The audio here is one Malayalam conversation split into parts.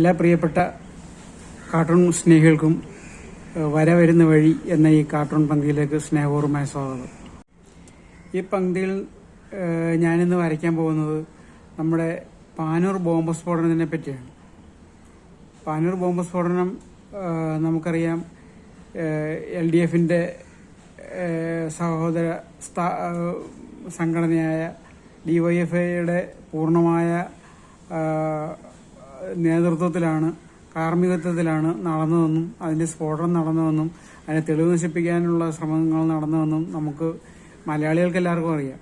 എല്ലാ പ്രിയപ്പെട്ട കാർട്ടൂൺ സ്നേഹികൾക്കും വര വരുന്ന വഴി എന്ന ഈ കാർട്ടൂൺ പങ്ക്തിയിലേക്ക് സ്നേഹപൂർവമായ സ്വാഗതം. ഈ പങ്ക്തിയിൽ ഞാനിന്ന് വരയ്ക്കാൻ പോകുന്നത് നമ്മുടെ പാനൂർ ബോംബ് സ്ഫോടനത്തിനെ പറ്റിയാണ്. പാനൂർ ബോംബ് സ്ഫോടനം നമുക്കറിയാം എൽ ഡി എഫിന്റെ സഹോദര സ്ഥാ- വൈ സംഘടനയായ ഡിവൈഎഫ്ഐയുടെ പൂർണമായ നേതൃത്വത്തിലാണ് കാർമ്മികത്വത്തിലാണ് നടന്നതെന്നും അതിന്റെ സ്ഫോടനം നടന്നതെന്നും അതിനെ തെളിവ് നശിപ്പിക്കാനുള്ള ശ്രമങ്ങൾ നടന്നതെന്നും നമുക്ക് മലയാളികൾക്ക് എല്ലാവർക്കും അറിയാം.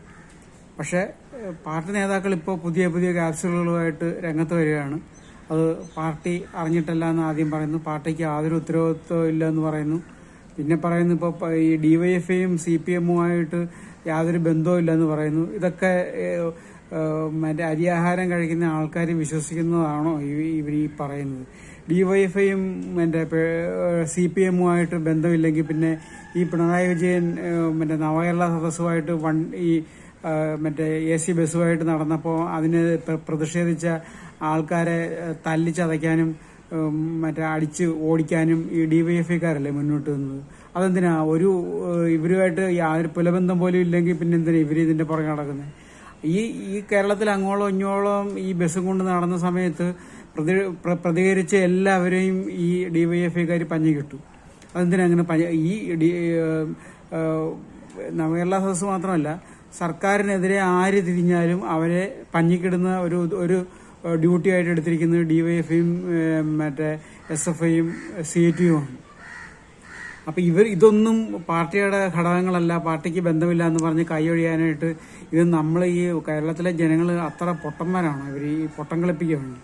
പക്ഷേ പാർട്ടി നേതാക്കൾ ഇപ്പോൾ പുതിയ പുതിയ ക്യാപ്സുകളുമായിട്ട് രംഗത്ത് വരികയാണ്. അത് പാർട്ടി അറിഞ്ഞിട്ടല്ല എന്ന് ആദ്യം പറയുന്നു. പാർട്ടിക്ക് യാതൊരു ഉത്തരവാദിത്വം ഇല്ല എന്ന് പറയുന്നു. പിന്നെ പറയുന്നു ഇപ്പോൾ ഈ ഡിവൈഎഫ്ഐയും സി പി എമ്മുമായിട്ട് യാതൊരു ബന്ധവും ഇല്ലെന്ന് പറയുന്നു. ഇതൊക്കെ മറ്റേ അരിയാഹാരം കഴിക്കുന്ന ആൾക്കാർ വിശ്വസിക്കുന്നതാണോ ഇവർ ഈ പറയുന്നത്? ഡിവൈഎഫ്ഐയും മറ്റേ സി പി എമ്മുമായിട്ട് ബന്ധമില്ലെങ്കിൽ പിന്നെ ഈ പിണറായി വിജയൻ മറ്റേ നവകേരള സദസ്സുമായിട്ട് വൺ ഈ മറ്റേ എ സി ബസ്സുമായിട്ട് നടന്നപ്പോൾ അതിന് പ്രതിഷേധിച്ച ആൾക്കാരെ തല്ലിച്ചതയ്ക്കാനും മറ്റേ അടിച്ച് ഓടിക്കാനും ഈ ഡിവൈഎഫ്ഐക്കാരല്ലേ മുന്നോട്ട് നിന്നത്? അതെന്തിനാ? ഒരു ഇവരുമായിട്ട് യാതൊരു പുലബന്ധം പോലും ഇല്ലെങ്കിൽ പിന്നെ എന്തിനാ ഇവർ ഇതിന്റെ പുറകെ നടക്കുന്നത് ഈ ഈ കേരളത്തിൽ അങ്ങോളം ഇങ്ങോളം ഈ ബസ്സും കൊണ്ട് നടന്ന സമയത്ത് പ്രതി പ്ര- പ്രതികരിച്ച എല്ലാവരെയും ഈ ഡിവൈഎഫ്ഐക്കാർ പഞ്ഞു കിട്ടു. അതെന്തിനാ അങ്ങനെ പഞ്ഞ- ഈ നവകേരള സദസ് മാത്രമല്ല സർക്കാരിനെതിരെ ആര് തിരിഞ്ഞാലും അവരെ പഞ്ഞിക്കിടുന്ന ഒരു ഒരു ഡ്യൂട്ടി ആയിട്ട് എടുത്തിരിക്കുന്നത് ഡിവൈഎഫ്ഐയും മറ്റേ എസ് എഫ് ഐയും സി ടി ആണ് അപ്പൊ ഇവർ ഇതൊന്നും പാർട്ടിയുടെ ഘടകങ്ങളല്ല പാർട്ടിക്ക് ബന്ധമില്ല എന്ന് പറഞ്ഞ് കൈയൊഴിയാനായിട്ട് ഇത് നമ്മൾ ഈ കേരളത്തിലെ ജനങ്ങൾ അത്ര പൊട്ടന്മാരാണ്. ഇവർ ഈ പൊട്ടം കളിപ്പിക്കുകയാണ്.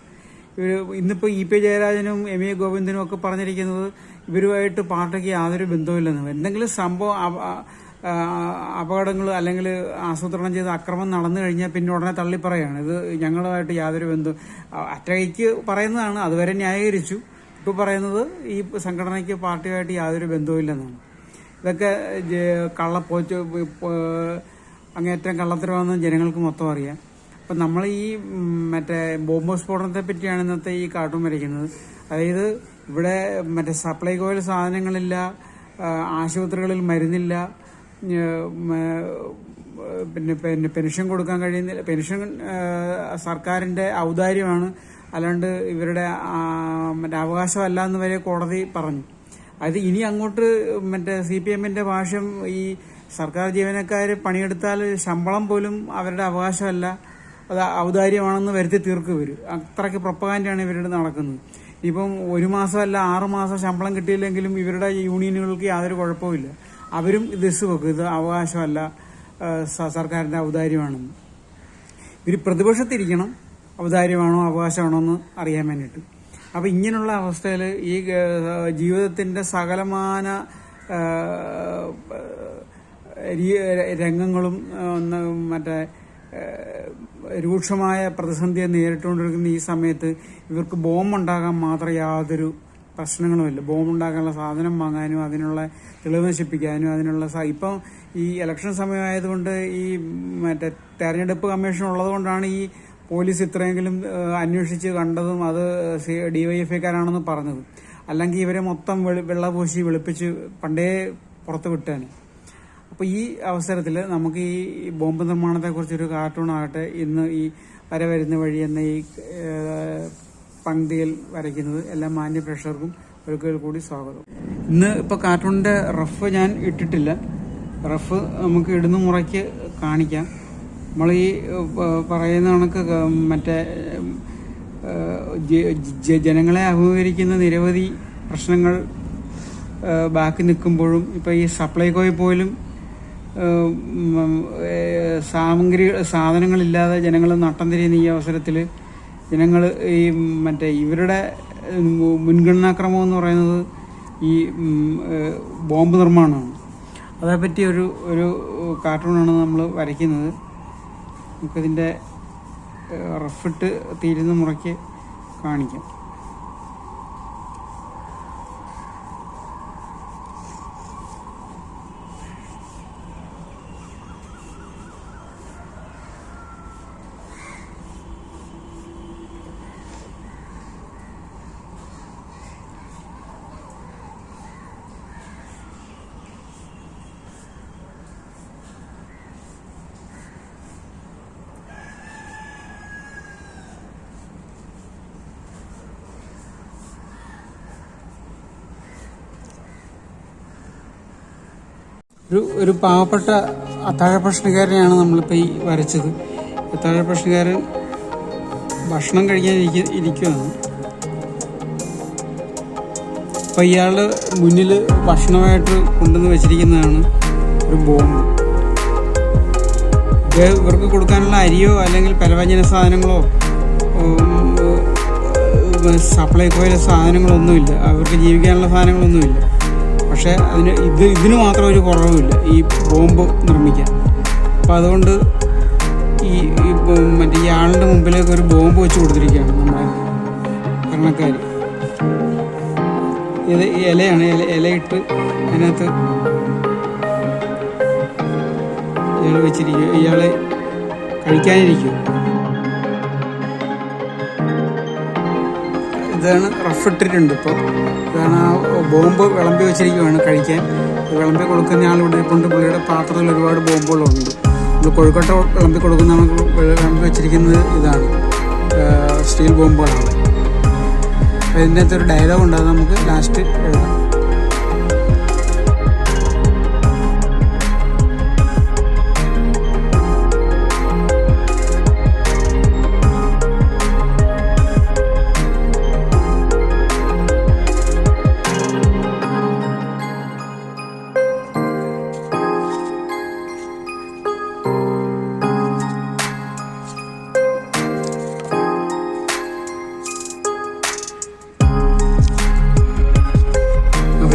ഇവർ ഇന്നിപ്പോൾ ഇ പി ജയരാജനും എം എ ഗോവിന്ദനും ഒക്കെ പറഞ്ഞിരിക്കുന്നത് ഇവരുമായിട്ട് പാർട്ടിക്ക് യാതൊരു ബന്ധവുമില്ലെന്ന്. എന്തെങ്കിലും സംഭവം അപ- അപകടങ്ങൾ അല്ലെങ്കിൽ ആസൂത്രണം ചെയ്ത അക്രമം നടന്നു കഴിഞ്ഞാൽ പിന്നെ ഉടനെ തള്ളിപ്പറയാണ് ഇത് ഞങ്ങളുമായിട്ട് യാതൊരു ബന്ധം അറ്റകയ്ക്ക് പറയുന്നതാണ്. അതുവരെ ന്യായീകരിച്ചു. ഇപ്പോൾ പറയുന്നത് ഈ സംഘടനയ്ക്ക് പാർട്ടിയുമായിട്ട് യാതൊരു ബന്ധവുമില്ലെന്നാണ്. ഇതൊക്കെ ഇപ്പൊ അങ്ങേറ്റം കള്ളത്തരമാണെന്ന് ജനങ്ങൾക്ക് മൊത്തം അറിയാം. അപ്പം നമ്മൾ ഈ മറ്റേ ബോംബ് സ്ഫോടനത്തെ പറ്റിയാണ് ഇന്നത്തെ ഈ കാർട്ടൂൺ വരയ്ക്കുന്നത്. അതായത് ഇവിടെ മറ്റേ സപ്ലൈകോയിൽ സാധനങ്ങളില്ല ആശുപത്രികളിൽ മരുന്നില്ല പിന്നെ പിന്നെ പെൻഷൻ കൊടുക്കാൻ കഴിയുന്നില്ല. പെൻഷൻ സർക്കാരിന്റെ ഔദാര്യമാണ്. അല്ലാണ്ട് ഇവരുടെ മറ്റേ അവകാശമല്ല എന്ന് വരെ കോടതി പറഞ്ഞു. അത് ഇനി അങ്ങോട്ട് മറ്റേ സി പി എമ്മിന്റെ ഭാഷ്യം ഈ സർക്കാർ ജീവനക്കാർ പണിയെടുത്താൽ ശമ്പളം പോലും അവരുടെ അവകാശമല്ല. അത് ഔദാര്യമാണെന്ന് വരുത്തി തീർക്കും ഇവർ അത്രയ്ക്ക് പ്രൊപ്പകാന്റെയാണ് ഇവരുടെ നടക്കുന്നത്. ഇപ്പം ഒരു മാസമല്ല ആറ് മാസം ശമ്പളം കിട്ടിയില്ലെങ്കിലും ഇവരുടെ യൂണിയനുകൾക്ക് യാതൊരു കുഴപ്പമില്ല അവരും ഇത് വെക്കും. ഇത് അവകാശമല്ല സർക്കാരിന്റെ ഔദാര്യമാണെന്ന്. ഇവർ പ്രതിപക്ഷത്തിരിക്കണം. ഔദാര്യമാണോ അവകാശമാണോ എന്ന് അറിയാൻ വേണ്ടിയിട്ട്. അപ്പം ഇങ്ങനെയുള്ള അവസ്ഥയിൽ ഈ ജീവിതത്തിന്റെ സകലമാന രംഗങ്ങളും മറ്റേ രൂക്ഷമായ പ്രതിസന്ധിയെ നേരിട്ടുകൊണ്ടിരിക്കുന്ന ഈ സമയത്ത് ഇവർക്ക് ബോംബുണ്ടാകാൻ മാത്രം യാതൊരു പ്രശ്നങ്ങളുമില്ല. ബോംബുണ്ടാക്കാനുള്ള സാധനം വാങ്ങാനും അതിനുള്ള തെളിവ് നശിപ്പിക്കാനും അതിനുള്ള ഇപ്പം ഈ ഇലക്ഷൻ സമയമായതുകൊണ്ട് ഈ മറ്റേ തെരഞ്ഞെടുപ്പ് കമ്മീഷൻ ഉള്ളതുകൊണ്ടാണ് ഈ പോലീസ് ഇത്രയെങ്കിലും അന്വേഷിച്ച് കണ്ടതും അത് ഡിവൈഎഫ്ഐക്കാരാണെന്ന് പറഞ്ഞത്. അല്ലെങ്കിൽ ഇവരെ മൊത്തം വെള്ളപൂശി വെളുപ്പിച്ച് പണ്ടേ പുറത്ത് വിട്ടാണ് അപ്പൊ ഈ അവസരത്തിൽ നമുക്ക് ഈ ബോംബ് നിർമ്മാണത്തെ കുറിച്ചൊരു കാർട്ടൂൺ ആകട്ടെ ഇന്ന് ഈ വര വരുന്ന വഴി എന്ന ഈ പങ്ക്തിയിൽ വരയ്ക്കുന്നത് എല്ലാ മാന്യ പ്രേക്ഷകർക്കും ഒരിക്കൽ കൂടി സ്വാഗതം. ഇന്ന് ഇപ്പൊ കാർട്ടൂണിന്റെ റഫ് ഞാൻ ഇട്ടിട്ടില്ല. റഫ് നമുക്ക് ഇടുന്ന മുറയ്ക്ക് കാണിക്കാം. നമ്മൾ ഈ പറയുന്ന കണക്ക് മറ്റേ ജനങ്ങളെ അഭിമുഖീകരിക്കുന്ന നിരവധി പ്രശ്നങ്ങൾ ബാക്കി നിൽക്കുമ്പോഴും ഇപ്പൊ ഈ സപ്ലൈകോയിൽ പോലും സാമഗ്രി സാധനങ്ങളില്ലാതെ ജനങ്ങൾ നട്ടം തിരിയുന്ന ഈ അവസരത്തിൽ ജനങ്ങൾ ഈ മറ്റേ ഇവരുടെ മുൻഗണനാക്രമം എന്ന് പറയുന്നത് ഈ ബോംബ് നിർമ്മാണമാണ്. അതേപ്പറ്റി ഒരു ഒരു കാർട്ടൂണാണ് നമ്മൾ വരയ്ക്കുന്നത്. നമുക്കിതിന്റെ റഫിട്ട് തീരുന്ന മുറയ്ക്ക് കാണിക്കാം. ഒരു ഒരു പാവപ്പെട്ട അത്താഴ പ്രശ്നക്കാരനെയാണ് നമ്മളിപ്പോൾ ഈ വരച്ചത്. അത്താഴ പ്രശ്നക്കാരൻ ഭക്ഷണം കഴിക്കാൻ ഇരിക്ക ഇരിക്കുവാണ്. അപ്പോൾ ഇയാളുടെ മുന്നിൽ ഭക്ഷണമായിട്ട് കൊണ്ടുവന്ന് വെച്ചിരിക്കുന്നതാണ് ഒരു ബോംബ്. ഇവർക്ക് കൊടുക്കാനുള്ള അരിയോ അല്ലെങ്കിൽ പലവ്യഞ്ജന സാധനങ്ങളോ സപ്ലൈക്കോയിലെ സാധനങ്ങളൊന്നുമില്ല. അവർക്ക് ജീവിക്കാനുള്ള സാധനങ്ങളൊന്നുമില്ല. പക്ഷേ അതിന് ഇത് ഇതിന് മാത്രം ഒരു കുറവുമില്ല. ഈ ബോംബ് നിർമ്മിക്കാൻ. അപ്പോൾ അതുകൊണ്ട് ഈ മറ്റേ ഈ ആളിന്റെ മുമ്പിലേക്ക് ഒരു ബോംബ് വെച്ച് കൊടുത്തിരിക്കുകയാണ് നമ്മുടെ ഭരണക്കാർ ഇത് ഇലയാണ് ഇല ഇലയിട്ട് അതിനകത്ത് ഇയാൾ വെച്ചിരിക്കുക ഇയാൾ കഴിക്കാനിരിക്കും ഇതാണ് റഫ് ഇട്ടിട്ടുണ്ട് ഇപ്പോൾ ഇതാണ് ആ ബോംബ് വിളമ്പി വെച്ചിരിക്കുകയാണ് കഴിക്കാൻ. വിളമ്പി കൊടുക്കുന്ന ആളിവിടെ കൊണ്ട് പുള്ളിയുടെ പാത്രത്തിൽ ഒരുപാട് ബോംബുകളുണ്ട്. ഇത് കോഴിക്കോട്ടെ വിളമ്പി കൊടുക്കുന്ന വിളമ്പി വെച്ചിരിക്കുന്നത് ഇതാണ്. സ്റ്റീൽ ബോംബുകളാണ്. അപ്പോൾ ഇതിന്റെ അകത്ത് ഒരു ഡയലോഗ് ഉണ്ട്. അത് നമുക്ക് ലാസ്റ്റ് എഴുതാം.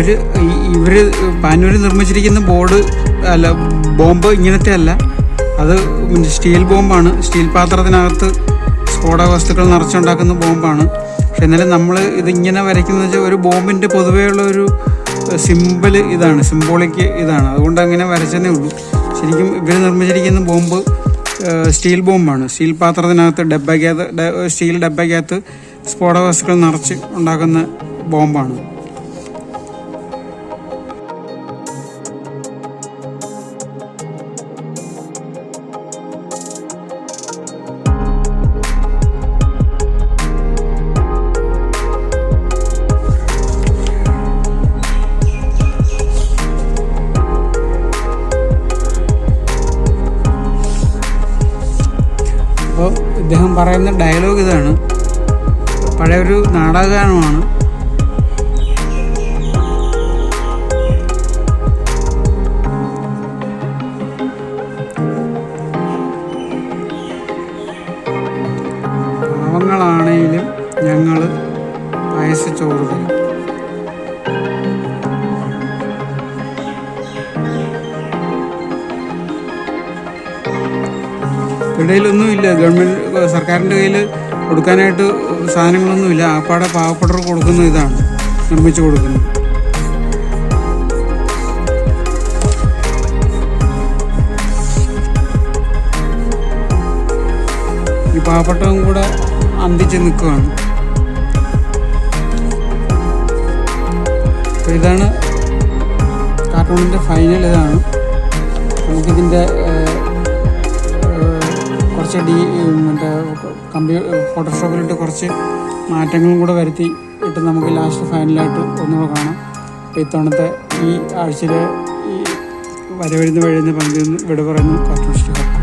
ഈ- ഇവർ പാനൂര് നിർമ്മിച്ചിരിക്കുന്ന ബോർഡ് അല്ല ബോംബ് ഇങ്ങനത്തെ അല്ല. അത് സ്റ്റീൽ ബോംബാണ്. സ്റ്റീൽ പാത്രത്തിനകത്ത് സ്ഫോടക വസ്തുക്കൾ നിറച്ചുണ്ടാക്കുന്ന ബോംബാണ്. പക്ഷെ എന്നാലും നമ്മൾ ഇതിങ്ങനെ വരയ്ക്കുന്നത് വെച്ചാൽ ഒരു ബോംബിന്റെ പൊതുവെയുള്ള ഒരു സിമ്പിൾ ഇതാണ് സിംബോളിക് ഇതാണ്. അതുകൊണ്ട് അങ്ങനെ വരച്ചതേ ഉള്ളൂ. ശരിക്കും ഇവർ നിർമ്മിച്ചിരിക്കുന്ന ബോംബ് സ്റ്റീൽ ബോംബാണ്. സ്റ്റീൽ പാത്രത്തിനകത്ത് ഡബ്ബയ്ക്കകത്ത് സ്റ്റീൽ ഡബ്ബയ്ക്കകത്ത് സ്ഫോടക വസ്തുക്കൾ നിറച്ച് ഉണ്ടാക്കുന്ന ബോംബാണ്. പറയുന്ന ഡയലോഗ് ഇതാണ്. പഴയൊരു നാടകഗാനമാണ്. ഇടയിലൊന്നുമില്ല ഗവൺമെന്റ് സർക്കാരിന്റെ കയ്യിൽ കൊടുക്കാനായിട്ട് സാധനങ്ങളൊന്നുമില്ല. ആപ്പാടെ പാവപ്പെട്ടവർക്ക് കൊടുക്കുന്ന ഇതാണ്. നിർമ്മിച്ചു കൊടുക്കുന്നത്. ഈ പാവപ്പെട്ടവും കൂടെ അന്തിച്ച് നിൽക്കുകയാണ് ഇതാണ് കാർട്ടൂണിന്റെ ഫൈനൽ ഇതാണ്. നമുക്കിതിന്റെ കുറച്ച് ഡി മറ്റേ കമ്പ്യൂ ഫോട്ടോഷോപ്പിലിട്ട് കുറച്ച് മാറ്റങ്ങളും കൂടെ വരുത്തി ഇട്ട് നമുക്ക് ലാസ്റ്റ് ഫൈനലായിട്ട് ഒന്നുകൂടെ കാണാം. അപ്പോൾ ഇത്തവണത്തെ ഈ ആഴ്ചയിലെ ഈ വരവരുന്ന് വഴിയുന്ന നിന്ന് വിട പറയുന്നു കാർട്ടൂണിസ്റ്റ്